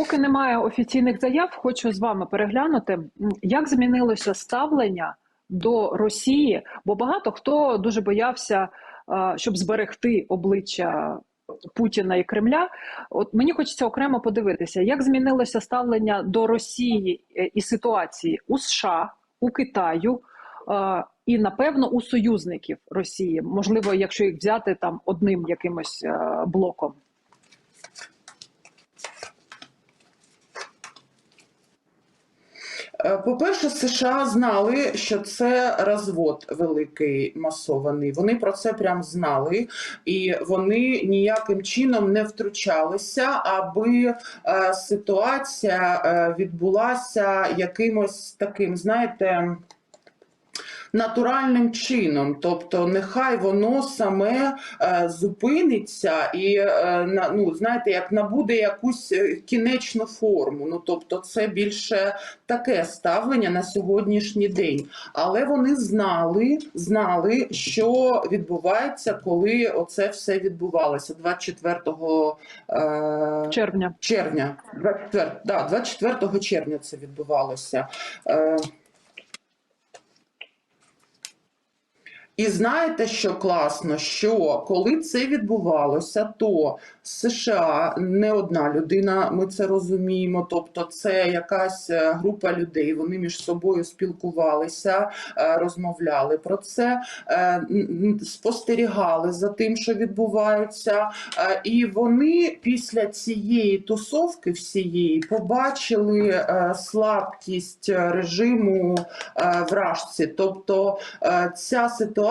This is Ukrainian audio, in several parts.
Поки немає офіційних заяв, хочу з вами переглянути, як змінилося ставлення до Росії, бо багато хто дуже боявся, е, щоб зберегти обличчя Путіна і Кремля. От мені хочеться окремо подивитися, як змінилося ставлення до Росії е, і ситуації у США, у Китаю. е, І напевно у союзників Росії, можливо, якщо їх взяти там одним якимось блоком. По-перше, США знали, що це розвод великий масований. Вони про це прям знали, і вони ніяким чином не втручалися, аби е, ситуація е, відбулася якимось таким, знаєте. Натуральним чином, тобто нехай воно саме е, зупиниться і е, на ну знаєте, як набуде якусь е, кінечну форму. Ну тобто, це більше таке ставлення на сьогоднішній день. Але вони знали, знали, що відбувається, коли оце все відбувалося 24 е, Червня. червня. 24, да, 24 червня це відбувалося. Е, І знаєте, що класно, що коли це відбувалося, то США не одна людина, ми це розуміємо. Тобто, це якась е, група людей. Вони між собою спілкувалися, е, розмовляли про це, е, спостерігали за тим, що відбувається. І вони після цієї тусовки всієї побачили слабкість режиму вражці. Тобто ця ситуація,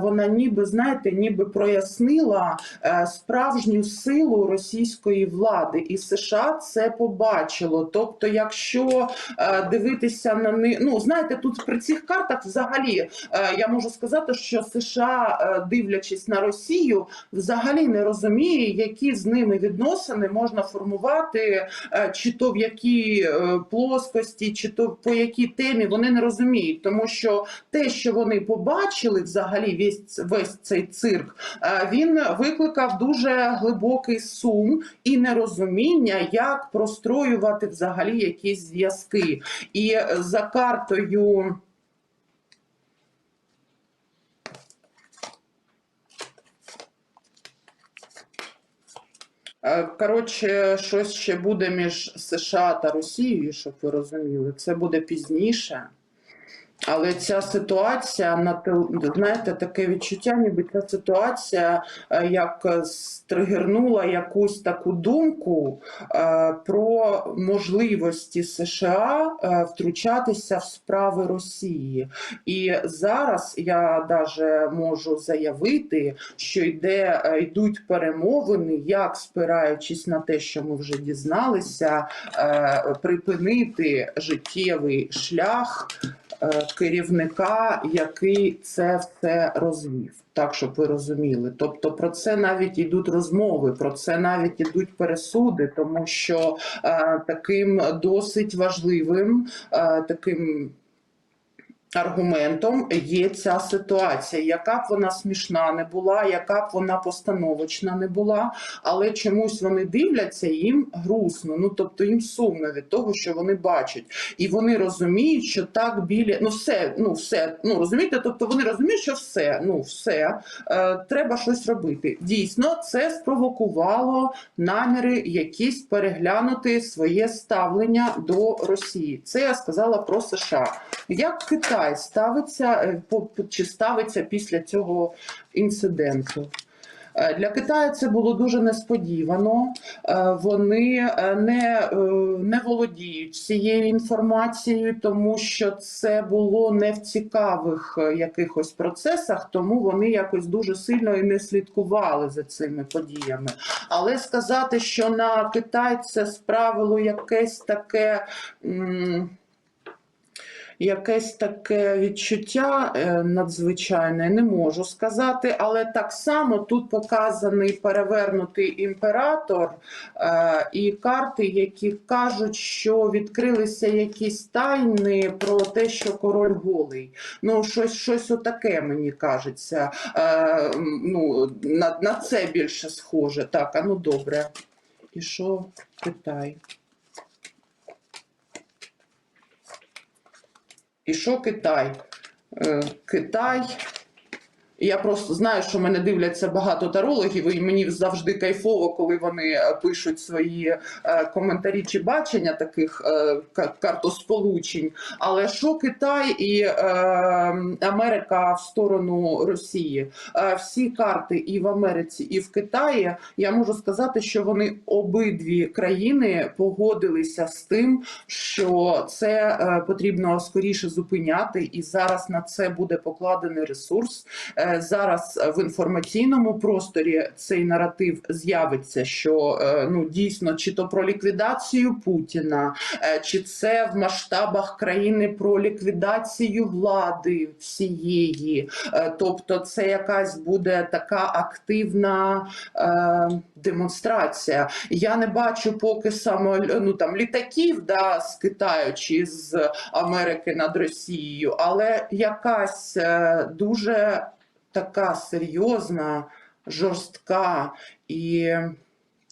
вона ніби знаєте, ніби прояснила е, справжню силу російської влади, і США це побачило. Тобто, якщо е, дивитися на них, ну знаєте, тут при цих картах взагалі е, я можу сказати, що США, дивлячись на Росію, взагалі не розуміє, які з ними відносини можна формувати, чи то в якій плоскості, чи то по якій темі. Вони не розуміють, тому що те, що вони побачили, взагалі весь, весь цей цирк, е, він викликав дуже глибокий сум і нерозуміння, як простроювати взагалі якісь зв'язки. І за картою. Е, Коротше, щось ще буде між США та Росією, щоб ви розуміли. Це буде пізніше. Але ця ситуація на знаєте, таке відчуття, ніби ця ситуація е, як е, стригернула якусь таку думку е, про можливості США втручатися в справи Росії. І зараз я даже можу заявити, що йде, йдуть перемовини, як спираючись на те, що ми вже дізналися, припинити життєвий шлях керівника, який це все розвів. Так, щоб ви розуміли. Тобто про це навіть йдуть розмови, про це навіть йдуть пересуди, тому що е, таким досить важливим, е, таким аргументом є ця ситуація, яка б вона смішна не була, яка б вона постановочна не була, але чомусь вони дивляться, їм грустно. Ну тобто їм сумно від того, що вони бачать, і вони розуміють, що так біля ну все, ну все, ну розумієте, тобто вони розуміють, що все, ну все е, треба щось робити. Дійсно, це спровокувало наміри якісь переглянути своє ставлення до Росії. Це я сказала про США. Як Китай ставиться е, чи ставиться після цього інциденту? Е, Для Китаю це було дуже несподівано. Е, Вони не, не володіють цією інформацією, тому що це було не в цікавих якихось процесах, тому вони якось дуже сильно і не слідкували за цими подіями. Але сказати, що на Китай це справило якесь таке. м, Якесь таке відчуття е, надзвичайне, не можу сказати, але так само тут показаний перевернутий імператор е, і карти, які кажуть, що відкрилися якісь тайни про те, що король голий. Ну, щось, щось отаке мені кажеться. Е, ну, на, на це більше схоже. Так, а ну добре. І що Китай? І що Китай? Е, Китай. Я просто знаю, що мене дивляться багато тарологів, і мені завжди кайфово, коли вони е, пишуть свої е, коментарі чи бачення таких е, ка- картосполучень. Але що Китай і Америка в сторону Росії? Всі карти і в Америці, і в Китаї, я можу сказати, що вони обидві країни погодилися з тим, що це потрібно скоріше зупиняти, і зараз на це буде покладений ресурс. Е, Зараз в інформаційному просторі цей наратив з'явиться, що е, ну дійсно чи то про ліквідацію Путіна, е, чи це в масштабах країни про ліквідацію влади всієї. Тобто, це якась буде така активна е, демонстрація. Я не бачу поки само ну там літаків да, з Китаю чи з Америки над Росією, але якась е, дуже така серйозна, жорстка і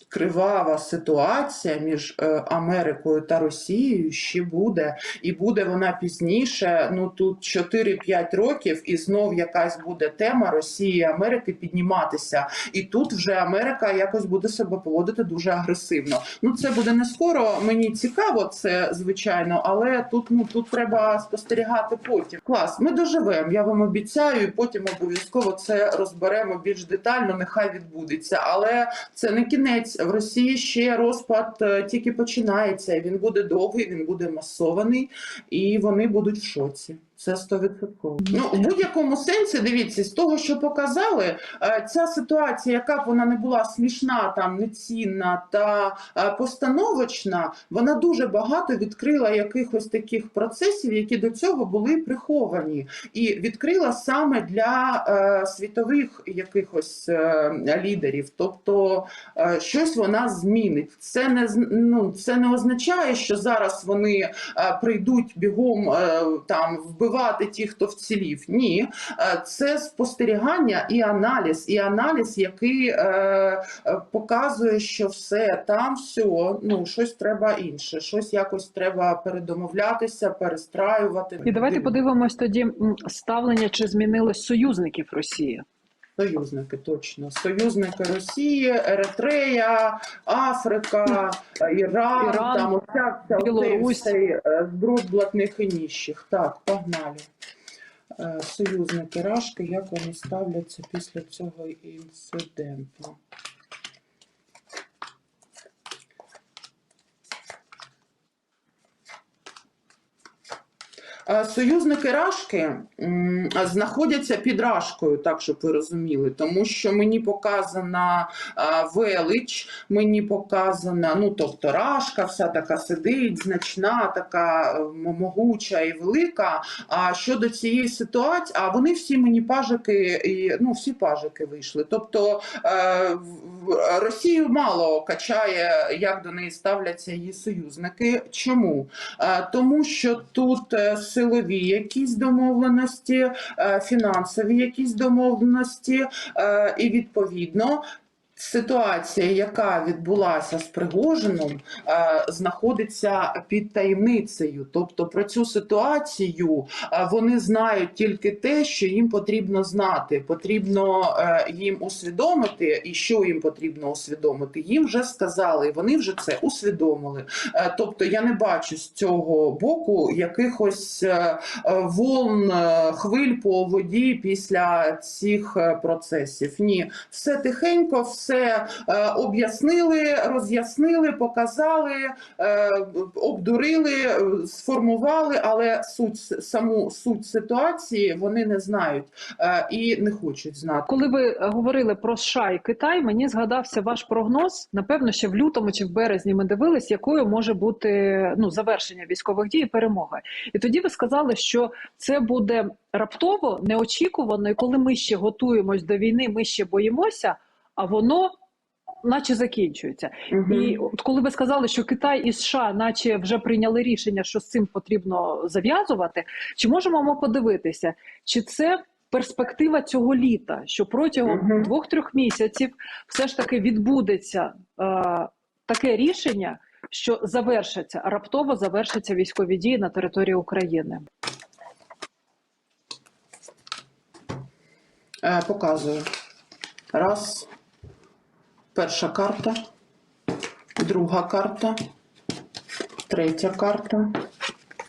кривава ситуація між е, Америкою та Росією ще буде, і буде вона пізніше. Ну тут 4-5 років, і знов якась буде тема Росії Америки підніматися. І тут вже Америка якось буде себе поводити дуже агресивно. Ну це буде не скоро. Мені цікаво, це звичайно, але тут ну тут треба спостерігати потім. Клас, ми доживемо. Я вам обіцяю, і потім обов'язково це розберемо більш детально. Нехай відбудеться, але це не кінець. В Росії ще розпад е, тільки починається. Він буде довгий, він буде масований, і вони будуть в шоці. Це 100%. Ну, в будь-якому сенсі, дивіться, з того, що показали, е, ця ситуація, яка б вона не була смішна, там нецінна та е, постановочна, вона дуже багато відкрила якихось таких процесів, які до цього були приховані, і відкрила саме для е, світових якихось е, лідерів. Тобто е, щось вона змінить. Це не ну, це не означає, що зараз вони е, прийдуть бігом е, там вбивати ті, хто вцілів. Ні, Е, це спостерігання і аналіз, і аналіз, який е, е, показує, що все там все, ну щось треба інше, щось якось треба передомовлятися, перестраювати. І давайте подивимось тоді ставлення, чи змінилось союзників Росії. Союзники, точно. Союзники Росії, Еритрея, Африка, Іран, Іран, там оця цей е, збруд блатних і ніщих. Так, погнали. Е, Союзники Рашки, як вони ставляться після цього інциденту? Союзники Рашки знаходяться під Рашкою, так щоб ви розуміли, тому що мені показана е, велич, мені показана, ну тобто Рашка, вся така сидить, значна, така е, могуча і велика. А щодо цієї ситуації, а вони всі мені пажики, і ну всі пажики вийшли. Тобто е, Росію мало качає, як до неї ставляться її союзники. Чому? Е, Тому що тут е, силові якісь домовленості, е, фінансові якісь домовленості, е, і відповідно. Ситуація, яка відбулася з Пригожином, е, знаходиться під таємницею. Тобто про цю ситуацію е, вони знають тільки те, що їм потрібно знати. Потрібно е, їм усвідомити, і що їм потрібно усвідомити. Їм вже сказали, і вони вже це усвідомили. Тобто я не бачу з цього боку якихось волн хвиль по воді після цих процесів. Ні, все тихенько, все е, об'яснили, роз'яснили, показали, е, обдурили, е, сформували, але суть саму суть ситуації вони не знають і не хочуть знати. Коли ви говорили про США і Китай, мені згадався ваш прогноз. Напевно, ще в лютому чи в березні ми дивились, якою може бути ну завершення військових дій і перемога. І тоді ви сказали, що це буде раптово, неочікувано, і коли ми ще готуємось до війни, ми ще боїмося, а воно наче закінчується. Угу. І от коли ви сказали, що Китай і США, наче вже прийняли рішення, що з цим потрібно зав'язувати, чи можемо ми подивитися, чи це. Перспектива цього літа, що протягом uh -huh. двох-трьох місяців все ж таки відбудеться е, таке рішення, що завершаться раптово завершаться військові дії на території України. Е, показую раз, Перша карта. Друга карта. Третя карта.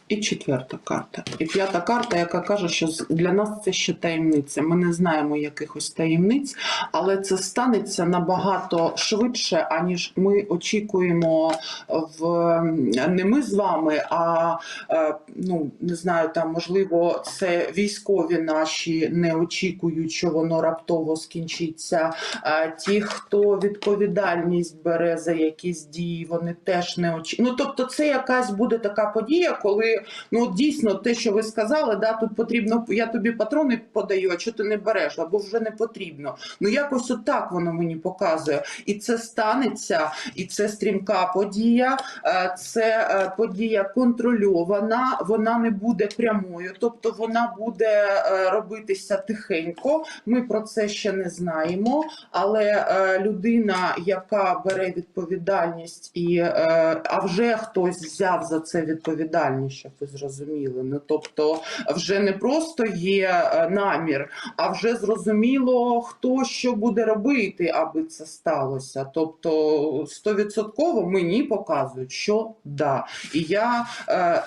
І четверта карта. І п'ята карта, яка каже, що для нас це ще таємниця. Ми не знаємо якихось таємниць, але це станеться набагато швидше, аніж ми очікуємо в не ми з вами, а е, ну не знаю, там можливо, це військові наші не очікують, що воно раптово скінчиться. Е, Ті, хто відповідальність бере за якісь дії, вони теж не очікують. Ну тобто, це якась буде така подія, коли ну дійсно те, що ви сказали, да, тут потрібно. Я тобі патрони подаю, а що ти не береш, або вже не потрібно. Ну якось отак воно мені показує, і це станеться, і це стрімка подія. Е, Це е, подія контрольована, вона не буде прямою, тобто вона буде е, робитися тихенько. Ми про це ще не знаємо. Але людина, яка бере відповідальність, і а вже хтось взяв за це відповідальність, щоб ви зрозуміли. Ну тобто, вже не просто є е, намір, а вже зрозуміло, хто що буде робити, аби це сталося. Тобто, стовідсотково мені показують, що да. І я е,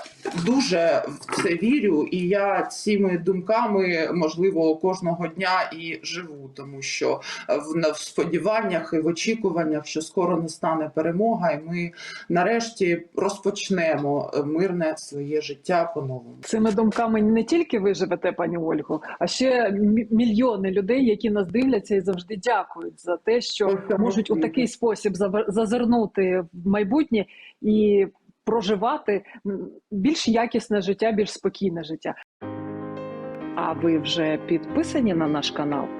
дуже в це вірю, і я цими думками, можливо, кожного дня і живу, тому що в, в сподіваннях і в очікуваннях, що скоро настане перемога, і ми нарешті розпочнемо е, мирне своє життя по-новому. Цими думками не тільки ви живете, пані Ольго, а ще мільйони людей, які нас дивляться і завжди дякують за те, що можуть у такий спосіб зазирнути в майбутнє і проживати більш якісне життя, більш спокійне життя. А ви вже підписані на наш канал?